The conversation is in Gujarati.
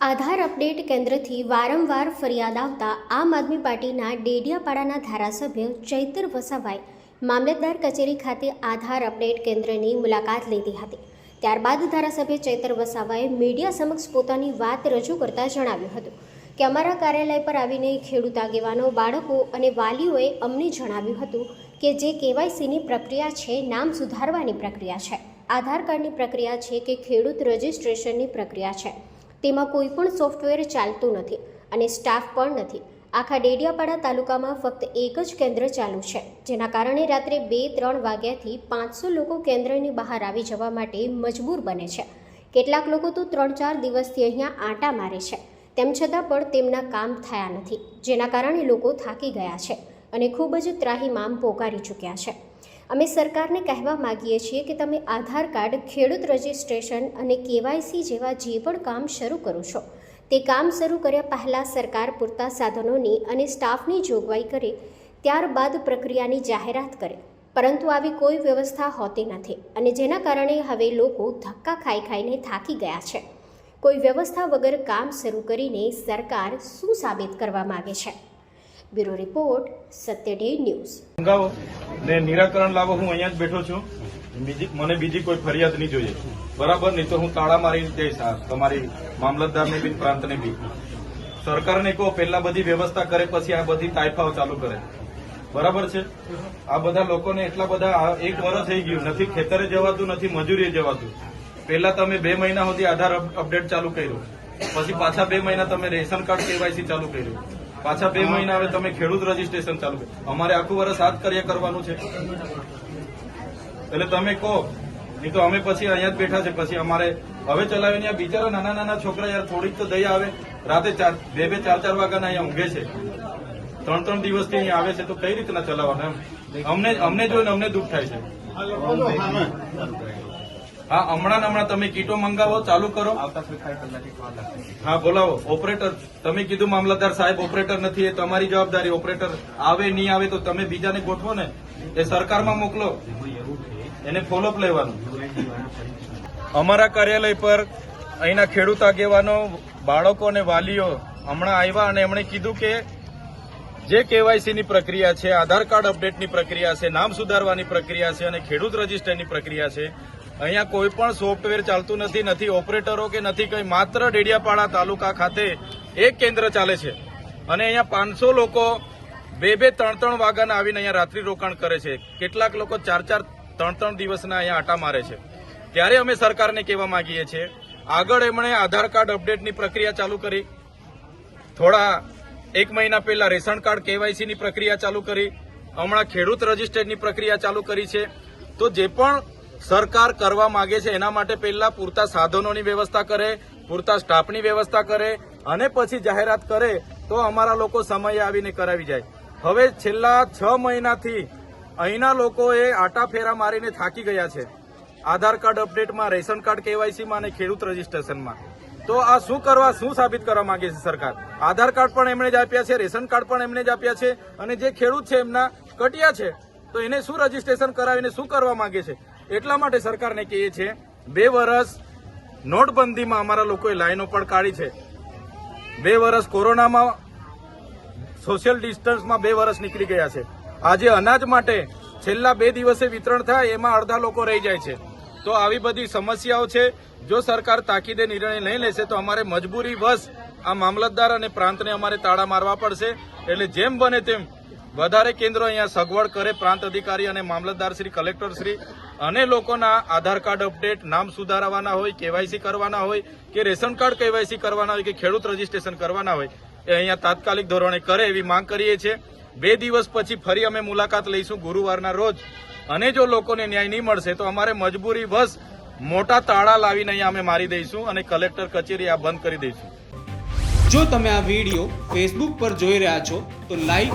આધાર અપડેટ કેન્દ્રથી વારંવાર ફરિયાદ આવતા આમ આદમી પાર્ટીના ડેડિયાપાડાના ધારાસભ્ય ચૈતર વસાવાએ મામલતદાર કચેરી ખાતે આધાર અપડેટ કેન્દ્રની મુલાકાત લીધી હતી. ત્યારબાદ ધારાસભ્ય ચૈતર વસાવાએ મીડિયા સમક્ષ પોતાની વાત રજૂ કરતા જણાવ્યું હતું કે, અમારા કાર્યાલય પર આવીને ખેડૂત આગેવાનો, બાળકો અને વાલીઓએ અમને જણાવ્યું હતું કે, જે કેવાયસીની પ્રક્રિયા છે, નામ સુધારવાની પ્રક્રિયા છે. આધાર કાર્ડની પ્રક્રિયા છે કે, ખેડૂત રજિસ્ટ્રેશનની પ્રક્રિયા છે. તેમાં કોઈ પણ સોફ્ટવેર ચાલતું નથી અને સ્ટાફ પણ નથી. આખા ડેડિયાપાડા તાલુકામાં ફક્ત એક જ કેન્દ્ર ચાલુ છે, જેના કારણે રાત્રે બે ત્રણ વાગ્યાથી પાંચસો લોકો કેન્દ્રની બહાર આવી જવા માટે મજબૂર બને છે. કેટલાક લોકો તો ત્રણ ચાર દિવસથી અહીંયા આંટા મારે છે. તેમ છતાં પણ તેમના કામ થયા નથી, જેના કારણે લોકો થાકી ગયા છે અને ખૂબ જ ત્રાહીમામ પોકારી ચૂક્યા છે. અમે સરકારને કહેવા માગીએ છીએ કે તમે આધાર કાર્ડ, ખેડૂત રજિસ્ટ્રેશન અને કેવાયસી જેવા જે પણ કામ શરૂ કરો છો, તે કામ શરૂ કર્યા પહેલાં સરકાર પૂરતા સાધનોની અને સ્ટાફની જોગવાઈ કરે, ત્યારબાદ પ્રક્રિયાની જાહેરાત કરે. પરંતુ આવી કોઈ વ્યવસ્થા હોતી નથી અને જેના કારણે હવે લોકો ધક્કા ખાઈ ખાઈને થાકી ગયા છે. કોઈ વ્યવસ્થા વગર કામ શરૂ કરીને સરકાર શું સાબિત કરવા માગે છે? Bureau report Satya day news. મંગાવો. ને નિરાકરણ લાવો, હું અહીંયા જ બેઠો છું. બીજી, મને બીજી કોઈ ફરિયાદ નહીં જોઈએ. બરાબર? નહીં તો હું તાળા મારી જઈશ તમારી મામલતદારને બી, પ્રાંતને બી. સરકારને કહો, પહેલા બધી વ્યવસ્થા કરે, પછી આ બધી તાઇફાઓ ચાલુ કરે. બરાબર છે? આ બધા લોકોને એટલા બધા એક વર્ષ થઈ ગયું. નથી, ખેતરે જવાતું નથી, મજૂરીએ જવાતું. પહેલા તમે બે મહિના સુધી આધાર અપ- અપડેટ ચાલુ કર્યું. પછી પાછા બે મહિના તમે રેશન કાર્ડ કેવાયસી ચાલુ કર્યું. પાછા બે મહિના હવે તમે ખેડૂત રજીસ્ટ્રેશન ચાલુ અમારે આખું વર્ષ આ કાર્ય કરવાનું છે. એટલે તમે કહો, નહીં તો અમે પછી અહીંયા જ બેઠા છે. પછી અમારે હવે ચલાવીને આ બિચારા નાના નાના છોકરા યાર થોડીક તો દયા આવે. રાતે ચાર, બે બે, ચાર ચાર વાગ્યાના અહીંયા ઊંઘે છે. ત્રણ ત્રણ દિવસથી અહીંયા આવે છે તો કઈ રીતના ચલાવવાના અમને અમને જોઈને અમને દુઃખ થાય છે. હા હમણાં હમણાં તમે કીટો મંગાવો ચાલુ કરો. હા બોલાવો. ઓપરેટર તમે કીધું મામલતદાર સાહેબ ઓપરેટર નથી એ તમારી જવાબદારી. ઓપરેટર આવે નહીં આવે તો તમે બીજાને ગોઠવો ને. એ સરકારમાં મોકલો. એને ફોલોઅપ લેવાનું. અમારા કાર્યાલય પર અહીંના ખેડૂત આગેવાનો બાળકો અને વાલીઓ હમણાં આવ્યા અને એમણે કીધું કે જે કેવાયસીની પ્રક્રિયા છે આધાર કાર્ડ અપડેટની પ્રક્રિયા છે નામ સુધારવાની પ્રક્રિયા છે અને ખેડૂત રજીસ્ટરની પ્રક્રિયા છે અહીંયા કોઈ પણ સોફ્ટવેર ચાલતું નથી નથી ઓપરેટરો કે નથી કંઈ, માત્ર ડેડિયાપાડા તાલુકા ખાતે એક કેન્દ્ર ચાલે છે. અને અહીંયા પાંચસો લોકો બે બે, ત્રણ ત્રણ વાગ્યાના આવીને અહીંયા રાત્રિ રોકાણ કરે છે. કેટલાક લોકો ચાર ચાર, ત્રણ ત્રણ દિવસના અહીંયા આટા મારે છે. ત્યારે અમે સરકારને કહેવા માંગીએ છીએ, આગળ એમણે આધાર કાર્ડ અપડેટની પ્રક્રિયા ચાલુ કરી. થોડા એક મહિના પહેલા રેશન કાર્ડ કેવાયસીની પ્રક્રિયા ચાલુ કરી. હમણાં ખેડૂત રજીસ્ટરની પ્રક્રિયા ચાલુ કરી છે. તો જે પણ સરકાર કરવા માંગે છે એના માટે પહેલા પૂરતા સાધનોની વ્યવસ્થા કરે, પૂરતા સ્ટાફની વ્યવસ્થા કરે અને પછી જાહેરાત કરે તો અમારા લોકો સમયે આવીને કરાવી જાય. હવે છેલ્લા છ મહિનાથી અહીંના લોકોએ આટા ફેરા મારીને થાકી ગયા છે. આધાર કાર્ડ અપડેટમાં, રેશન કાર્ડ કેવાયસીમાં અને ખેડૂત રજીસ્ટ્રેશનમાં. તો આ શું કરવા, શું સાબિત કરવા માંગે છે સરકાર? આધાર કાર્ડ પણ એમણે જ આપ્યા છે, રેશન કાર્ડ પણ એમણે જ આપ્યા છે અને જે ખેડૂત છે એમના કટિયા છે, તો એને શું રજીસ્ટ્રેશન કરાવીને શું કરવા માંગે છે? એટલા માટે સરકારને કહીએ છીએ, બે વર્ષ નોટબંધીમાં અમારા લોકોએ લાઈનો પણ કાઢી છે. બે વર્ષ કોરોનામાં સોશિયલ ડિસ્ટન્સમાં બે વર્ષ નીકળી ગયા છે. આજે અનાજ માટે છેલ્લા બે દિવસે વિતરણ થાય એમાં અડધા લોકો રહી જાય છે. તો આવી બધી સમસ્યાઓ છે. જો સરકાર તાકીદે નિર્ણય નહીં લેશે તો અમારે મજબૂરી વશ આ મામલતદાર અને પ્રાંતને અમારે તાળા મારવા પડશે. એટલે જેમ બને તેમ વધારે કેન્દ્રો અહીંયા સગવડ કરે પ્રાંત અધિકારી અને મામલતદાર શ્રી, કલેક્ટર શ્રી અને લોકોના આધાર કાર્ડ અપડેટ, નામ સુધારવાના હોય, કેવાયસી કરવાના હોય કે રેશન કાર્ડ કેવાયસી કરવાના હોય કે ખેડૂત રજીસ્ટ્રેશન કરવાના હોય, એ અહીંયા તાત્કાલિક ધોરણે કરે એવી માંગ કરીએ છીએ. બે દિવસ પછી ફરી અમે મુલાકાત લઈશું ગુરુવારના રોજ. અને જો લોકોને ન્યાય નહીં મળશે તો અમારે મજબૂરી વશ મોટા તાળા લાવીને અહીંયા અમે મારી દઈશું અને કલેક્ટર કચેરી આ બંધ કરી દઈશું. જો તમે આ વીડિયો ફેસબુક પર જોઈ રહ્યા છો, તો લાઈક